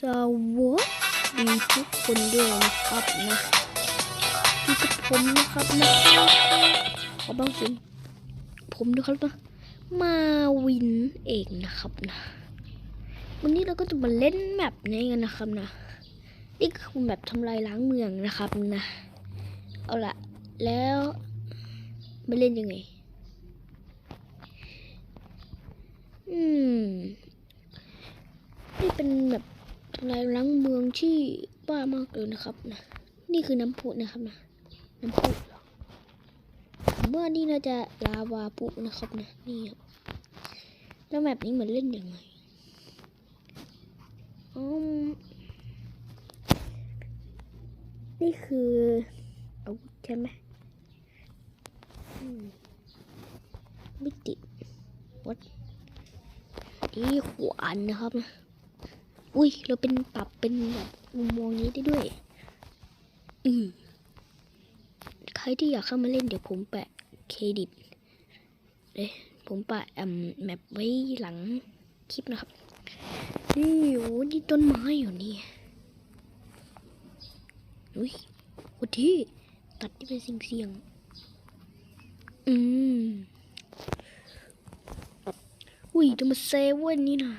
สวัสดีทุกคนด้วยนะครับนะที่กับผมนะครับนะขอบ้างสิผมนะครับนะมาวินเองนะครับนะ วันนี้เราก็จะมาเล่นแมปนี้กันนะครับนะนี่คือแบบทำลายล้างเมืองนะครับนะ เอาละแล้วมาเล่นยังไง อืม นี่เป็นแบบ ลายล้างเมืองที่บ้ามากเลยนะครับนะ นี่คือน้ำพุนะครับนะ น้ำพุเหรอผมว่านี่น่าจะลาวาปุนะครับนะ นี่ครับแล้วแบบนี้เหมือนเล่นยังไงอืมนี่คืออาวุธใช่ไหมมไม่ติดวัดนี่ขวานนะครับนะ อุ้ย เราเป็นปรับเป็นแบบมุมมองนี้ได้ด้วย อืมใครที่อยากเข้ามาเล่นเดี๋ยวผมแปะเครดิตเลยผมแปะอืมแมปไว้หลังคลิปนะครับ นี่โอ้นี่ต้นไม้อยู่นี่อุ้ยโอ้ที่ตัดที่เป็นสิ่งเสียง อืม อุ้ยจะมาเซเว่นนี่นะ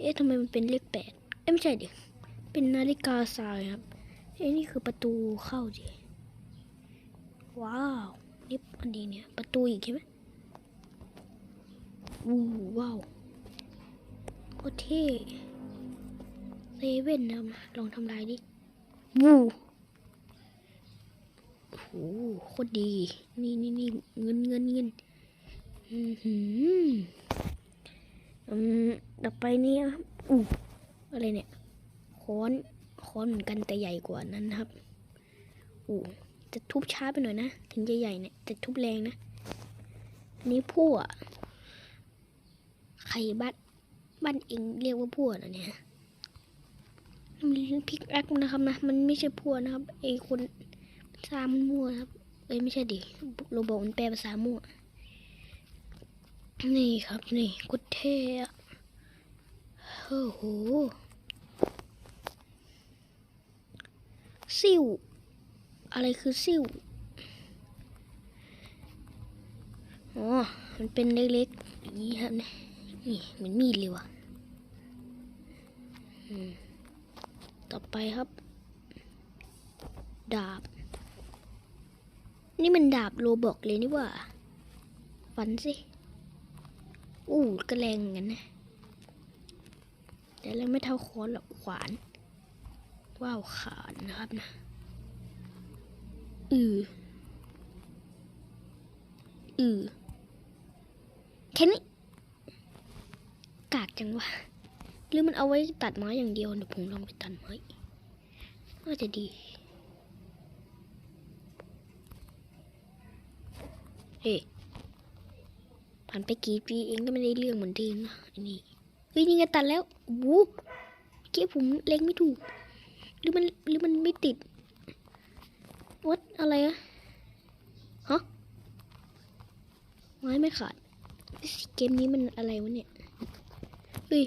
เอ๊ะทำไมมันเป็นเลขแปดเอ๊ะไม่ใช่ดิเป็นนาฬิกาทรายครับเอ๊ะนี่คือประตูเข้าดิว้าวนี่อันนี้เนี่ย ประตูอีกใช่ไหมอู้ว้าวโคตรเท่เซเว่นนะครับลองทำลายดิวู้โอ้โหโคตรดี นี่นี่นี่เงินเงินเงินอือหืออืม ต่อไปนี้ครับอู้อะไรเนี่ยค้อนค้อนเหมือนกันแต่ใหญ่กว่านั้นครับอู้จะทุบช้าไปหน่อยนะ ถึงจะใหญ่เนี่ยแต่ทุบแรงนะอันนี้พั่วใครบ้านบ้านเองเรียกว่าพั่วเหรอเนี่ยมันพิกแอคนะครับนะ มันไม่ใช่พั่วนะครับไอคนภามันมั่วนะครับเอ้ยไม่ใช่ดิโรบอกมันแปลภาษามั่ว นี่ครับนี่กุดเท่อะโอ้โหซิวอะไรคือซิวอ๋อ มันเป็นเล็กๆอย่างนี้ครับเนี่ยนี่เหมือนมีดเลยว่ะต่อไปครับ ดาบ นี่มันดาบโลบอกเลยนี่ว่า ฟันสิ อู้กระแรงเหมือนกันนะ แต่เราไม่เท่าค้อนหรอกขวาน ว้าวขานนะครับนะ อือ อือ แค่นี้ กากจังวะ หรือมันเอาไว้ตัดไม้อย่างเดียวเดี๋ยวผมลองไปตัดไม้น่าจะดี เฮ้ ผ่านไปกี่ปีเองก็ไม่ได้เรื่องเหมือนเดิมนะอันนี้เฮ้ยนี่ไงตัดแล้ววู้เกี้ผมเล็งไม่ถูก หรือมันหรือมันไม่ติดวัดอะไรอะฮะไม้ไม่ขาด เกมนี้มันอะไรวะเนี่ยเฮ้ย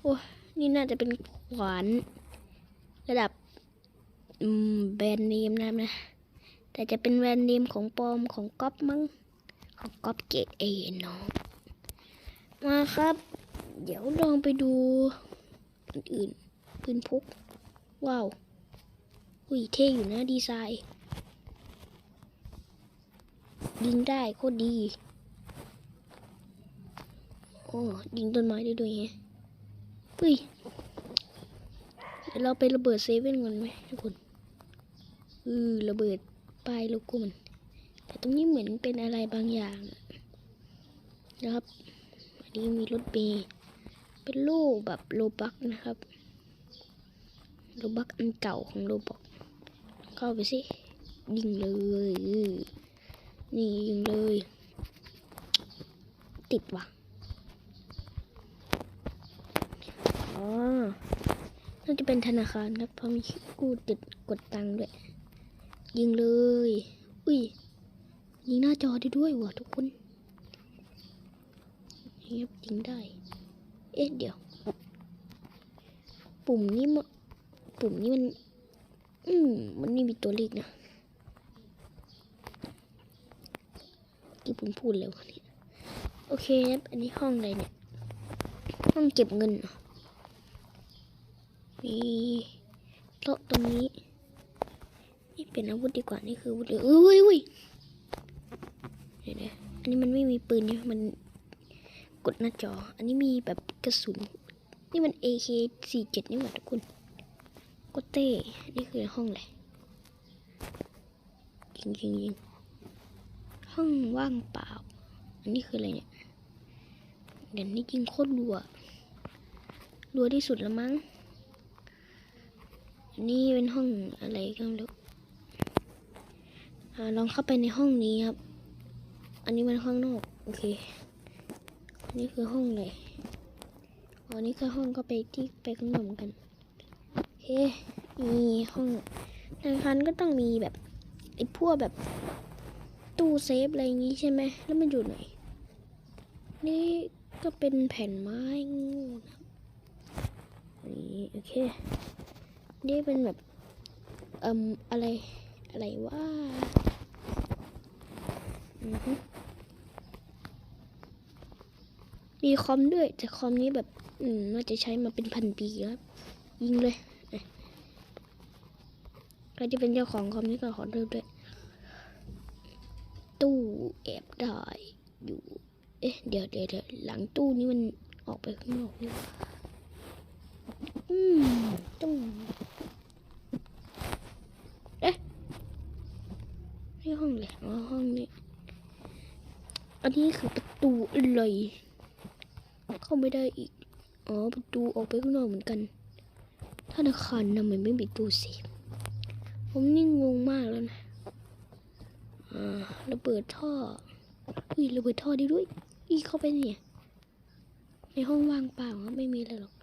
โอ้นี่น่าจะเป็นขวานระดับแบรนด์เนมนะนะ แต่จะเป็นแบรนด์เนมของปลอมของก๊อปมั้ง ก๊อปเกตเอน้องมาครับ เดี๋ยวลองไปดูอื่นๆปืนพก ว้าว อุ้ยเท่อยู่นะดีไซน์ ยิงได้โคตรดีโอ้ยิงต้นไม้ได้ด้วยไงเฮ้ยเดี๋ยวเราไประเบิดเซเว่นก่อนไหมทุกคน อือระเบิดป้ายลโก้มัน แต่ตรงนี้เหมือนเป็นอะไรบางอย่างนะครับอันนี้มีรถเมย์เป็นรูปแบบโลบักนะครับโลบักอันเก่าของโลบักเข้าไปสิยิงเลย นี่ยิงเลย ติดว่ะอ๋อน่าจะเป็นธนาคารครับเพราะมีกู้ติดกดตังค์ด้วย ยิงเลย อุ้ย ยิงหน้าจอได้ด้วยว่ะทุกคนนี่ครับยิงได้ เอ๊ะเดี๋ยว ปุ่มนี้มันปุ่มนี้มัน อืมมันไม่มีตัวเลขนะกี่ผมพูดเลยวะนี่โอเคครับอันนี้ห้องอะไรเนี่ย ห้องเก็บเงินเหรอมีโต๊ะตรงนี้ นี่เป็นอาวุธดีกว่า นี่คืออาวุธเลยเอ้ย เดี๋ยวนะอันนี้มันไม่มีปืนเนี่ยมันกดหน้าจอ อันนี้มีแบบกระสุน นี่มัน AK 47 นี่หว่าทุกคนก็เต้นี่คือห้องอะไรยิงยิงยิงห้องว่างเปล่า อันนี้คืออะไรเนี่ยเดี๋ยวนี้ยิงโคตรรัว รัวที่สุดแล้วมั้ง อันนี้เป็นห้องอะไรก็ไม่รู้อ่าลองเข้าไปในห้องนี้ครับ อันนี้มันห้องนอก โอเค อันนี้คือห้องเลยอ๋อนี่คือห้องก็ไปที่ไปข้างนอกกันโอเคมีห้องธนาคารก็ต้องมีแบบไอ้พวกแบบตู้เซฟอะไรอย่างงี้ใช่ไหม แล้วมันอยู่ไหน นี่ก็เป็นแผ่นไม้งูนะนี่โอเค นี่เป็นแบบเอ่มอะไร อะไรว่าอือฮึ มีคอมด้วย แต่คอมนี้แบบ อืมน่าจะใช้มาเป็นพันปีแล้วครับ ยิงเลยใครที่เป็นเจ้าของคอมนี้ก็ขอเริ่มด้วย ตู้แอบได้อยู่ เอ๊ะ เดี๋ยวเดี๋ยวเดี๋ยวหลังตู้นี้มันออกไปข้างนอกนี่อืมตู้เอ๊ะนี่ห้องเลยอ๋อห้องนี้ อันนี้คือประตูอะไร เข้าไม่ได้อีก อ๋อประตูออกไปข้างนอกเหมือนกัน ธนาคารทำไมไม่มีตู้เซฟผมนี่งงมากแล้วนะอ่าระเบิดท่ออุ้ยระเบิดท่อได้ด้วย อีเข้าไปเนี่ย ในห้องว่างเปล่าไม่มีอะไรหรอก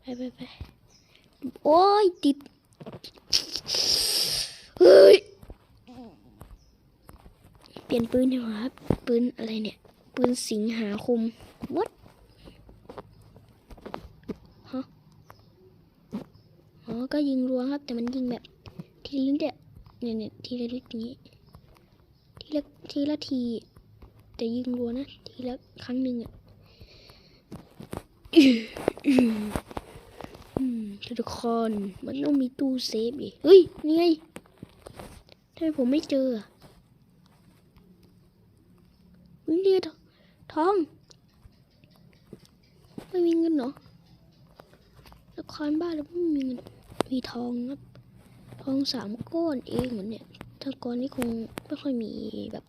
ไปไปไปโอ้ยติด เฮ้ย เปลี่ยนปืนดีกว่าครับ ปืนอะไรเนี่ย ปืนสิงหาคม what ฮะ อ๋อ ก็ยิงรัวครับ แต่มันยิงแบบทีละนิดอะเนี่ยเนี่ยทีละนิดอย่างนี้ ทีละทีละที แต่ยิงรัวนะ ทีละครั้งหนึ่งอะอืมทุกคนมันต้องมีตู้เซฟดิเฮ้ย นี่ไงทำไมผมไม่เจออะนี่ททอง ไม่มีเงินเหรอละครบ้านเราไม่มีเงิน มีทองครับ ทองสามก้อนเองเหมือนเนี่ยถ้าก้อนนี้คงไม่ค่อยมีแบบ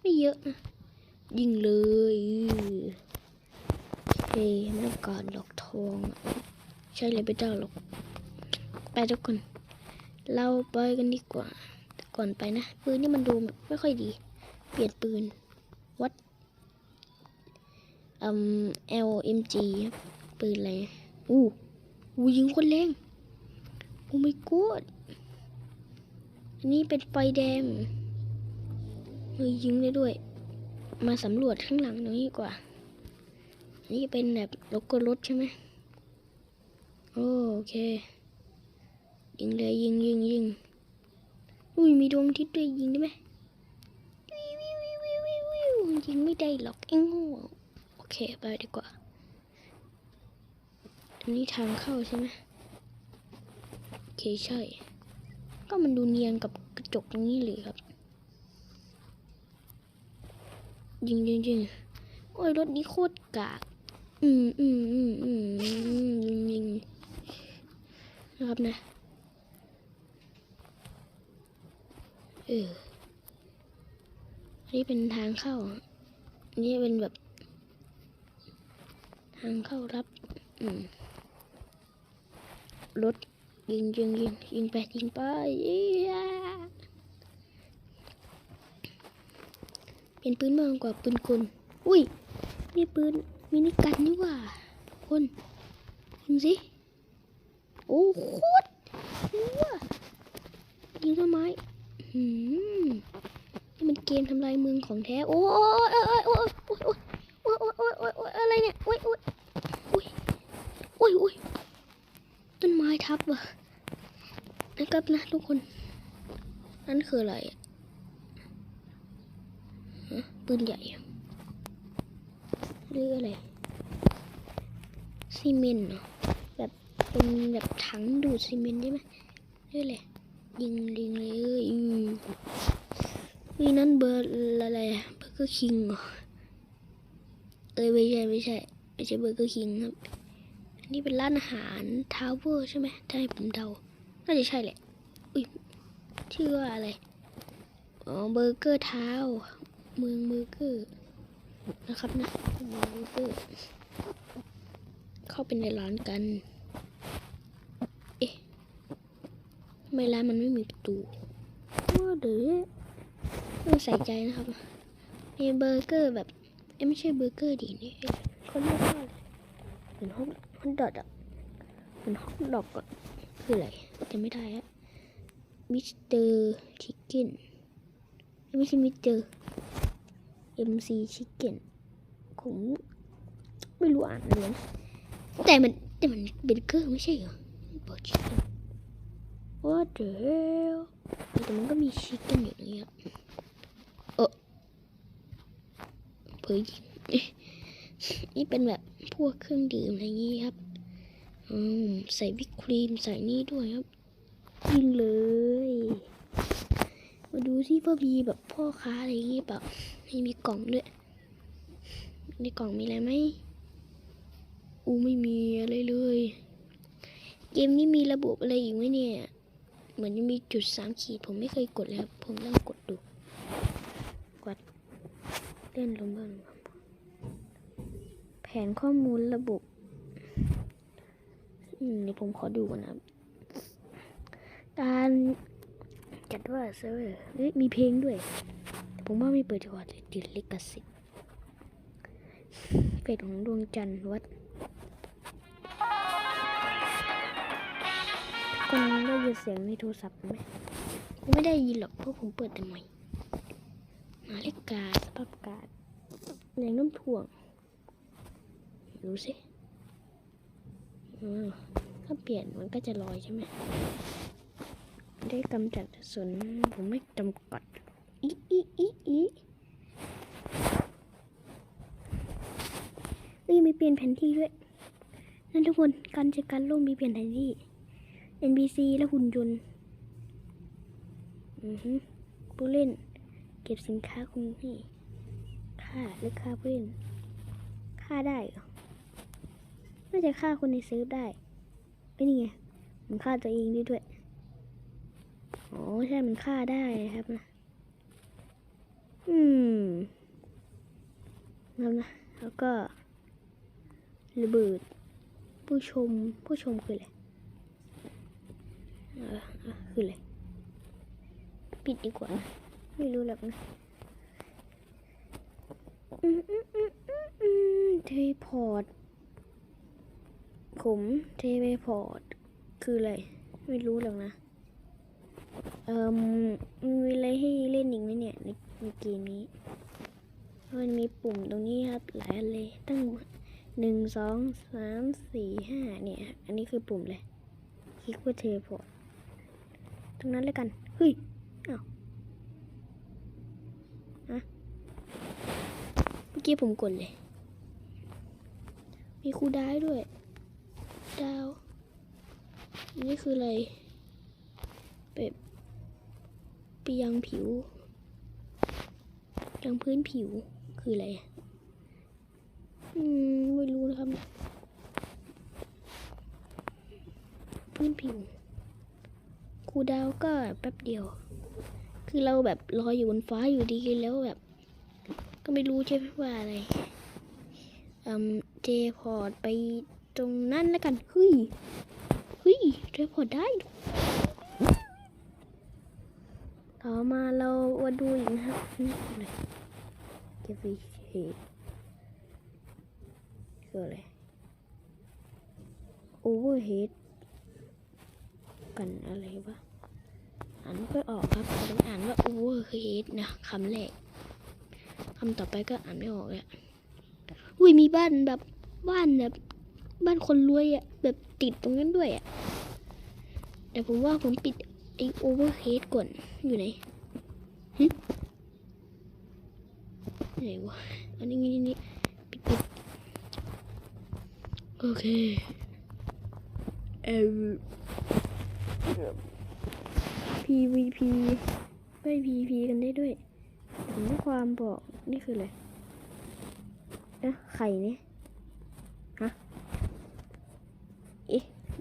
ไม่เยอะนะ ยิงเลยโอเคไม่ต้องการดอกทอง ใช่เลยไม่ได้หรอก ไปทุกคน เราไปกันดีกว่า ก่อนไปนะ ปืนนี่มันดูแบบไม่ค่อยดี เปลี่ยนปืน วัดอืม LMG ครับปืนอะไรอู้ อู้ยิงคนแรง โอ้ my god อันนี้เป็นไฟแดงเฮ้ยยิงได้ด้วย มาสำรวจข้างหลังหน่อยดีกว่านนี้เป็นแบบโลโก้รถใช่ไหมโอเค ยิงเลยยิงยิงยิงอุ้ยมีดวงทิตย์ด้วยยิงได้ไหมวิววิววิววิววิววิวยิงไม่ได้หรอกเอ็งโง่โอเคไปดีกว่าอันนี้ทางเข้าใช่ไหม เคใช่ ก็มันดูเนียนกับกระจกตรงนี้เลยครับ ยิงยิงยิงโอ้ยรถนี้โคตรกาก อืมอืมอืมอืมยิงยิงนะครับนะ เออ อันนี้เป็นทางเข้านนี้เป็นแบบ ทางเข้ารับ อืมรถ ยิงยิงยิงยิงไปยิงไปเอี้ยเป็นปืนมากกว่าปืนกลอุ้ยนี่ปืนมินิกันนี่ว่าคนยิงสิโอ้โคตรเหี้ยยิงต้นไม้หืมนี่มันเกมทำลายเมืองของแท้โอ้ยโอ้ยโอ้ยโอ้ยโอ้ยโอ้ยโอ้ยโอ้ยโอ้ยอะไรเนี่ยโอ้ยโอ้ยโอ้ยโอ้ยโอ้ย ต้นไม้ทับว่ะนะครับนะทุกคน นั่นคืออะไรปืนใหญ่หรืออะไรซีเมนต์เหรอแบบเป็นแบบถังดูดซีเมนต์ใช่ไหมหรืออะไรยิงยิงเลยอืมนี่นั่นเบอร์อะไรเบอร์เกอร์คิงเหรอเอ้ยไม่ใช่ไม่ใช่ไม่ใช่เบอร์เกอร์คิงครับ นนี้เป็นร้านอาหารทาวเวอร์ใช่ไหมถ้าให้ผมเดา น่าจะใช่แหละ อุ้ยชื่อว่าอะไร อ๋อ เบอร์เกอร์เท้า เมืองเบอร์เกอร์ นะครับนะเมืองเบอร์เกอร์ เข้าไปในร้านกัน เอ๊ะทำไมร้านมันไม่มีประตูว่าเดี๋ยต้องใส่ใจนะครับ มีเบอร์เกอร์แบบเอ้ไม่ใช่เบอร์เกอร์ดินี่เขาเรียกว่าอะไรเหมือนฮอตฮ อตดอกอะมือนฮอตดอกอะคืออะไรจำไม่ได้อะมิสเตอร์ชิคเก้นไม่ใช่มิสเตอร์ MC Chicken ผมไม่รู้อ่านเลยนะแต่มันแต่มันเบอร์เกอร์ไม่ใช่เหรอบอกชิคเก้น What the hell แต่มันก็มีชิคเก้นอยู่นี่ครับเออเผยนี่เป็นแบบ พวกเครื่องดื่มอะไรอย่างงี้ครับอืมใส่วิปครีมใส่นี่ด้วยครับยิงเลย มาดูที่ว่ามีแบบพ่อค้าอะไรอย่างงี้เปล่าไม่มีกล่องด้วยในกล่องมีอะไรไหมอูไม่มีอะไรเลย เกมนี้มีระบบอะไรอีกไหมเนี่ย เหมือนยังมีจุดสามขีด ผมไม่เคยกดเลยครับ ผมต้องกดดู กดเล่นลงบ้าง นข้อมูลระบบอืมเดี๋ยวผมขอดูก่อนนะการจัดว่าเซิร์ฟเวอร์เอ้ยมีเพลงด้วยแต่ผมว่าไม่เปิดดีกว่าเดี๋ยวติดลิขสิทธิ์เพจของดวงจันทร์วัดทุกคนได้ยินเสียงในโทรศัพท์ไหมผมไม่ได้ยินหรอกเพราะผมเปิดแต่ใหม่นาฬิกาสภาพอากาศแรงน้ำถ่วง ดูสิถ้าเปลี่ยนมันก็จะลอยใช่ไหม ได้กำจัดส่วนผมไม่จำกัดอีอีอีอีเอ้ยมีเปลี่ยนแผนที่ด้วย นั่นทุกคนการจัดการโลกมีเปลี่ยนแผนที่ NPC และหุ่นยนต์ผู้เล่น เก็บสินค้าคงที่ค่าหรือค่าผู้เล่นค่าได้เหรอ น่าจะฆ่าคนในเซิร์ฟได้ไม่นี่ไงผมฆ่าตัวเองด้ด้วยอ๋อใช่ มันฆ่าได้ครับนะ อืมแล้วนะแล้วก็ระเบิด ผู้ชม ผู้ชมคืออะไรออเออคืออะไร ปิดดีกว่านะไม่รู้หรอกนะอืมอืมอืมอืมอืมเทพอร์ต ผมเทเลพอร์ตคืออะไร ไม่รู้หรอกนะ เอ่อมีอะไรให้เล่นอีกไหมเนี่ย ในในเกมนี้ มันมีปุ่มตรงนี้ครับ หลายอันเลยตั้งหนึ่งสองสามสี่ห้าเนี่ย อันนี้คือปุ่มเลย คลิกเพื่อเทเลพอร์ตตรงนั้นแล้วกัน เฮ้ยอ้าวอะเมื่อกี้ผมกดเลย มีคูดาวน์ด้วย ดาวนนี้คืออะไรแบบไปยังผิวยังพื้นผิวคืออะไร อืม ไม่รู้นะครับ พื้นผิวครูดาวก็แป๊บเดียว คือเราแบบลอยอยู่บนฟ้าอยู่ดีแล้วแบบ ก็ไม่รู้ใช่ไหมว่าอะไรอืมเจพอร์ตไป ตรงนั้นแล้วกันเฮ้ยเฮ้ยเจพอได้ ต่อมาเรามาดูอีกนะครับนี่คืออะไรเกฟิเชคืออะไรโอเวอร์เฮดกันอะไรวะอ่านไม่ค่อยออกครับต้องอ่านว่าโอเวอร์เฮดนะคำแรกคำต่อไปก็อ่านไม่ออกเลยอะอุ้ยมีบ้านแบบบ้านแบบ บ้านคนรวยอะแบบติดตรงนั้นด้วยอะแต่ผมว่าผมปิดไอโอเวอร์เฮดก่อนอยู่ไหนหึไหนวะอันนี้นี่นี่ปิดปิดโอเคเออ PVP ไม่ PVP กันได้ด้วยผมได้ความบอกนี่คืออะไรนะไข่เนี่ยฮะ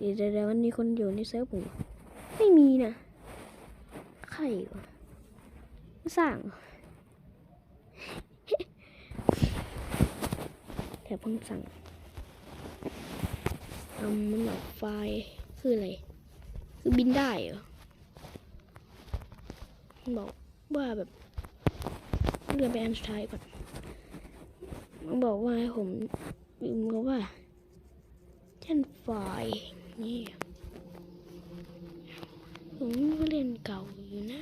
เดี๋ยวเดี๋ยวมันมีคนอยู่ในเซิร์ฟผมไม่มีนะไข่วะสร้างแต่เพิ่งสั่งทำมันหลอกไฟคืออะไร คือบินได้เหรอบอกว่าแบบเลื่อไปอันสุดท้ายก่อนมันบอกว่าให้ผมพิมพ์คำว่าเช่นไฟ นี่ผมก็เล่นเก่าอยู่นะ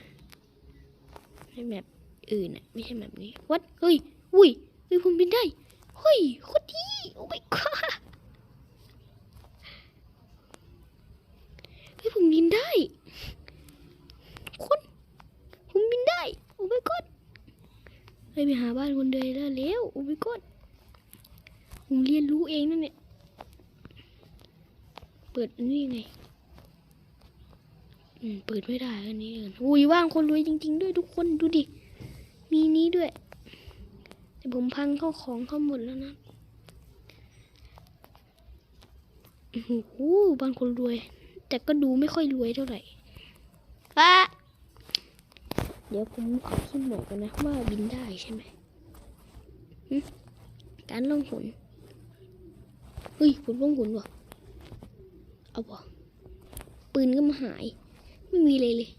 ในแมปอื่นอะไม่ใช่แมปนี้วัดเฮ้ยอุ้ยเฮ้ยผมบินได้เฮ้ยโคตรดีโอ้ my god เฮ้ยผมบินได้คนผมบินได้โอ้ my god เฮ้ยไปหาบ้านคนเดินได้แล้วโอ้ my god ผมเรียนรู้เองนั่นเนี่ย เปิดนนี้ยังไง อืม เปิดไม่ได้อันนี้เอนอุ้ยว่างคนรวยจริง ๆ ด้วยทุกคนดูดิ มีนี้ด้วย แต่ผมพังเข้าของเข้าหมดแล้วนะโอ้โหบ้านคนรวย แต่ก็ดูไม่ค่อยรวยเท่าไหร่อะเดี๋ยวผมขอขึ้นหน่อยกันนะว่าบินได้ใช่ไหมการล่องหนเฮ้ยผมล่องหนวะเอาวะ ปืนก็มาหาย ไม่มีเลยเลย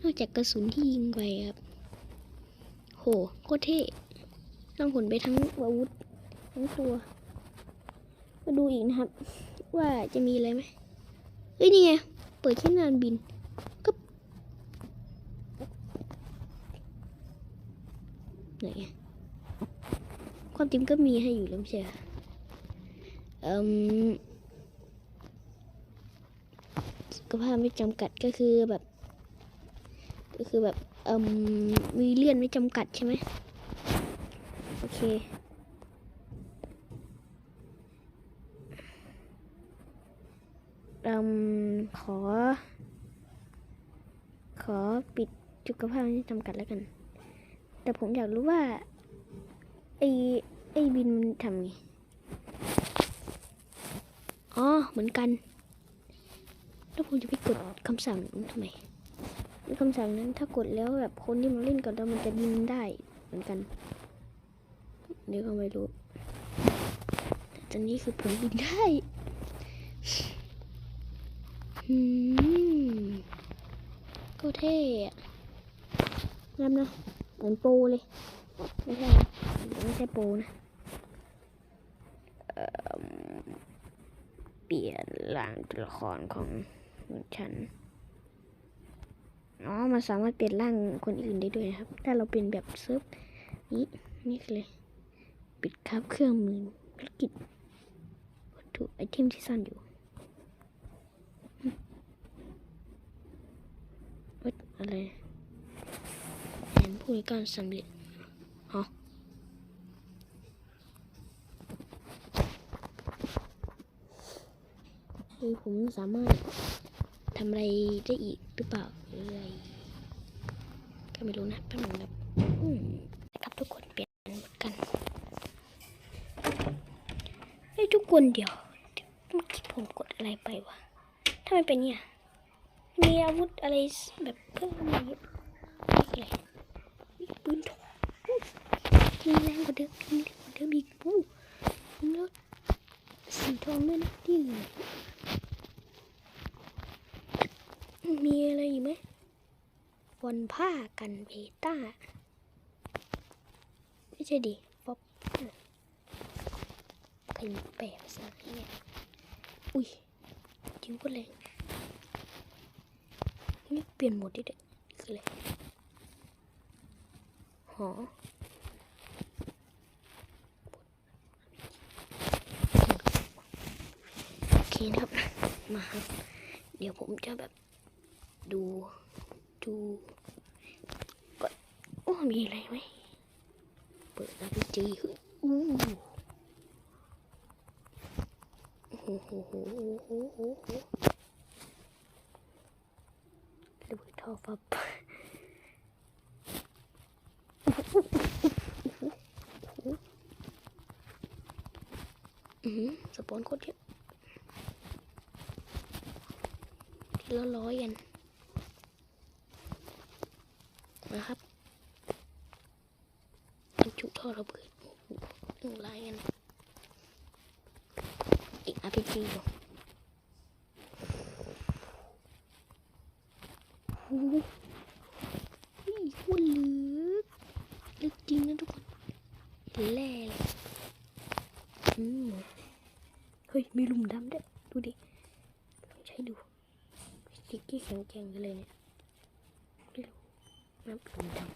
นอกจากกระสุนที่ยิงไปครับ โหโคตรเท่ล่องหนไปทั้งอาวุธทั้งตัว มาดูอีกนะครับ ว่าจะมีอะไรไหมเฮ้ยนี่ไง เปิดแค่นานบินก็ไหนความจริงก็มีให้อยู่แล้วไม่ใช่เหรอเอ่มสุข ภาพไม่จำกัดก็คือแบบ ก็คือแบบเอ่มมีเลื่อนไม่จำกัดใช่ไหมโอเคอ่มขอ ขอปิดสุขภาพไม่จำกัดแล้วกัน แต่ผมอยากรู้ว่า ไอไอบินมันทำไง อ๋อ เหมือนกัน แล้วผมจะไปกดคำสั่งทำไมคำสั่งนั้นถ้ากดแล้วแบบคนที่มาเล่นกับเรามันจะบินได้เหมือนกันเดี๋ยวก็ไม่รู้แต่ตอนนี้คือผมบินได้อืมก็เท่งามนะเหมือนโปเลย ไม่ใช่ไม่ใช่โปนะเอิ่มเปลี่ยนร่างตัวละครของ ฉัน อ๋อ มันสามารถเปลี่ยนร่างคนอื่นได้ด้วยนะครับ ถ้าเราเป็นแบบเซิร์ฟนี้นี่เลย ปิดคาบเครื่องมือภารกิจวัตถุไอเทมที่ซ่อนอยู่อืมวัดอะไรแผนผู้การสำเร็จฮะคือผมสามารถ ทำอะไรได้อีกหรือเปล่าหรืออะไรก็ไม่รู้นะแป๊บนึงนะนะครับทุกคนเปลี่ยนหมดกันเฮ้ทุกคนเดี๋ยวเมื่อกี้ผมกดอะไรไปวะทำไมเป็นเนี่ยมีอาวุธอะไรแบบเพิ่มมาเยอะอะไรปืนทองมีแรงกว่าเดิมมีแรงกว่าเดิมอีกปูแล้วสีทองด้วยนะที่ มีอะไรอีกไหมวันผ้ากันเบต้า ไม่ใช่ดิป๊อปใครแปลภาษาอะไรเนี่ยอุ้ยจิ้วก็แรงนี่เปลี่ยนโหมดดิเด็กคืออะไรหอโอเคนะครับ มาครับ เดี๋ยวผมจะแบบ ดูดูก็โอ้มีอะไรไหมเปิด RPG เฮ้ยอู้โอ้โหโหโหโหโหโหระเบิดท่อฟับอือหือสปอนโคตรเยอะทีละร้อยยัน นะครับบรรจุท่อระเบิดโอ้โหนึ่งลายยันอีก RPG อยู่โอ้โหเฮ้ยโคตรลึกลึกจริงนะทุกคนแร่เลยอืมเฮ้ย มีหลุมดำด้วย ดูดิลองใช้ดูสติ๊กเกี้แข็งแกร่งกันเลยเนี่ยไม่รู้น้ำหลุมดำ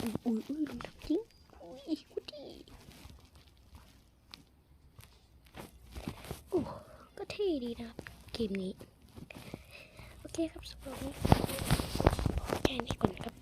อุ้ยอุ้ยอุ้ยหลุมดำจริงอุ้ยกูดีโอ้ก็เท่ดีนะ ครับเกมนี้ โอเคครับสำหรับวันนี้ขอแค่นี้ก่อนครับ